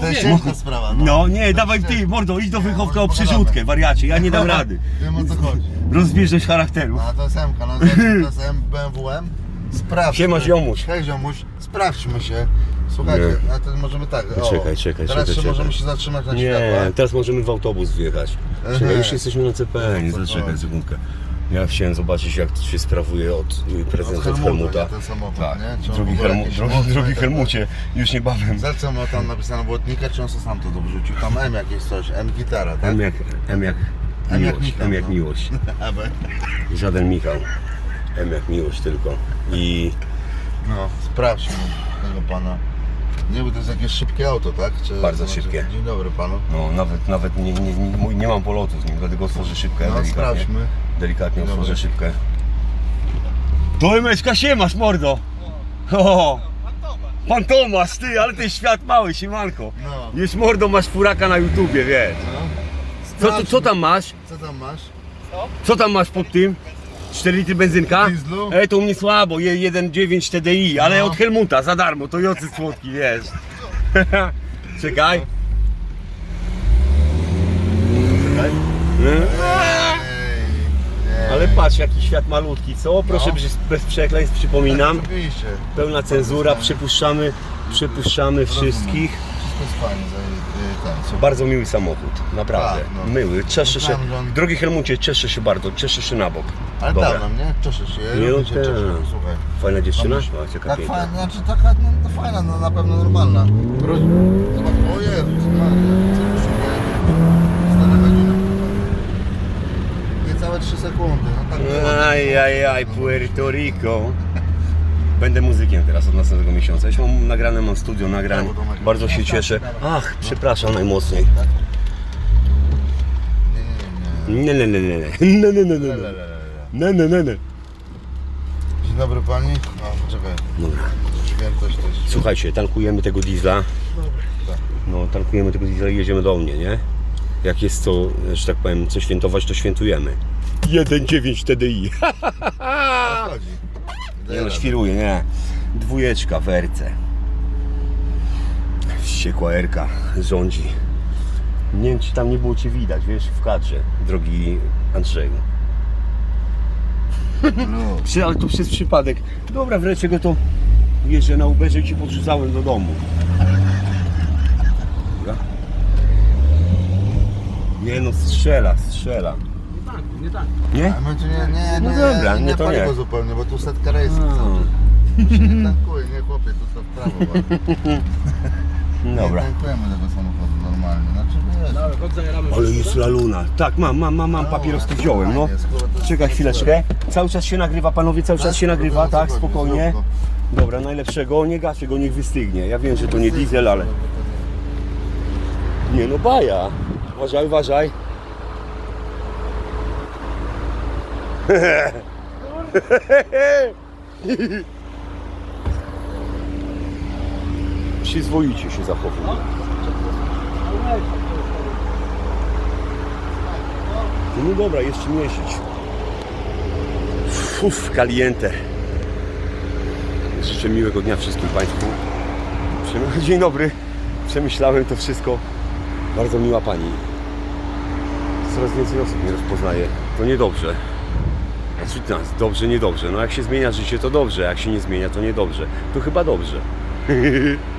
To jest ciężka sprawa, no. No nie, dawaj ty, mordo, idź do wychowka o przerzutkę, wariacie, ja nie dam rady. Wiem o co chodzi. Rozbieżność charakteru. No a to jest M, no to jest M, BMW M. Sprawdźmy. Siema, ziomuś. Hej ziomuś, sprawdźmy się. Słuchajcie, a to możemy tak. O, Czekaj, czekaj, Teraz czekaj, się możemy się zatrzymać na Nie, światłach. teraz możemy w autobus wjechać. Czekaj, już jesteśmy na CPN, zaczekaj sekundkę. Ja chciałem zobaczyć jak to się sprawuje od y, prezenta Od Helmuta, Helmuta. samochód, tak, drugi, Helmu, drugi, drugi Helmucie, już niebawem. Zerce ma tam napisane błotnika, czy on sam to wrzucił? Tam M jakieś coś, M gitara, tak? M jak, M jak M jak miłość, Michał, M jak no. miłość. Żaden Michał. M jak miłość tylko. I No, sprawdźmy tego pana. Nie, bo to jest jakieś szybkie auto, tak? Czy, Bardzo znaczy- szybkie. Dzień dobry panu. no, nawet, nawet nie, nie, nie, nie mam polotu z nim, dlatego otworzę szybkę. No, delikatnie. sprawdźmy. Delikatnie Dzień otworzę dobry. szybkę. To się masz, mordo! O, pan Tomasz, ty, ale ten świat mały, siemanko. No. Już mordo masz furaka na YouTubie, wiesz. No. Co, co, co tam masz? Co tam masz? Co tam masz pod tym? 4 litry benzynka? Dieslu? E, to u mnie słabo, je 1.9 TDI, ale No. od Helmuta, za darmo, to jocy słodki, wiesz. Czekaj. Ej. Ale patrz, jaki świat malutki, co? Proszę No. bez, bez przekleństw, przypominam. Oczywiście. Pełna cenzura, przepuszczamy, przepuszczamy wszystkich. Wszystko jest fajnie za y, ten. super. Bardzo miły samochód, naprawdę. Tak, no. Myły, cieszę się. Myślałem, że on- Drogi Helmucie, cieszę się bardzo, cieszę się na bok. Ale Dobra. dawno, nie? Cieszę się. Ja Nie, lubię no się tak. cieszę, słuchaj. Fajna dziewczyna? A, cieka Tak fajna, znaczy taka no, no, fajna, no, na pewno normalna. Roz... Zobacz, o Jezus, Maria, co tu się dzieje? Godziny. Niecałe 3 sekundy, no tak było. Aj, aj, aj, Puerto Rico. Będę muzykiem teraz od następnego miesiąca. Już mam nagrane, mam studio nagrań. Tak. Bardzo się cieszę. Ach, przepraszam najmocniej. Nie, nie, nie. Nie, nie, nie, nie. Nie, nie, nie, nie, nie. Nie, nie, nie. Dzień dobry pani. O, czekaj, Dobra. świętość to jest. Słuchajcie, tankujemy tego diesla. Tak. No, tankujemy tego diesla i jedziemy do mnie, nie? Jak jest co, że tak powiem, co świętować, to świętujemy. 1,9 TDI. Chodzi. Nie no, świruję, nie. Dwójeczka w erce. Wściekła erka rządzi. Nie wiem, czy tam nie było Cię widać, wiesz, w kadrze, drogi Andrzeju. No. Przy, ale to przez przypadek. Dobra, wreszcie go to jeżdżę na Uberze i Cię podrzucałem do domu. Dobra? Nie no, strzela, strzela. Nie? A my tu nie, nie, No nie, dobra, nie, nie to paliwo nie. zupełnie, bo tu setka rejsów A. cały czas. Się nie tankuje, nie chłopie, to w prawo bardzo. Dobra. Nie tankujemy tego samochodu normalnie, Ale jest laluna. Tak, mam, mam, mam, mam papieroski wziąłem, no. Czekaj chwileczkę. Cały czas się nagrywa, panowie, cały czas się nagrywa, tak, spokojnie, Dobra, najlepszego, nie gasie go, niech wystygnie. Ja wiem, że to nie diesel, ale... Nie no, baja. Uważaj, uważaj. Przyzwoicie się No dobra, jeszcze mieścić. Uff, caliente. Życzę miłego dnia wszystkim Państwu. Dzień dobry. Przemyślałem to wszystko. Bardzo miła Pani. Coraz więcej osób mnie rozpoznaje. To niedobrze. Znaczy, no, dobrze, niedobrze. No jak się zmienia życie, to dobrze. Jak się nie zmienia, to niedobrze. To chyba dobrze.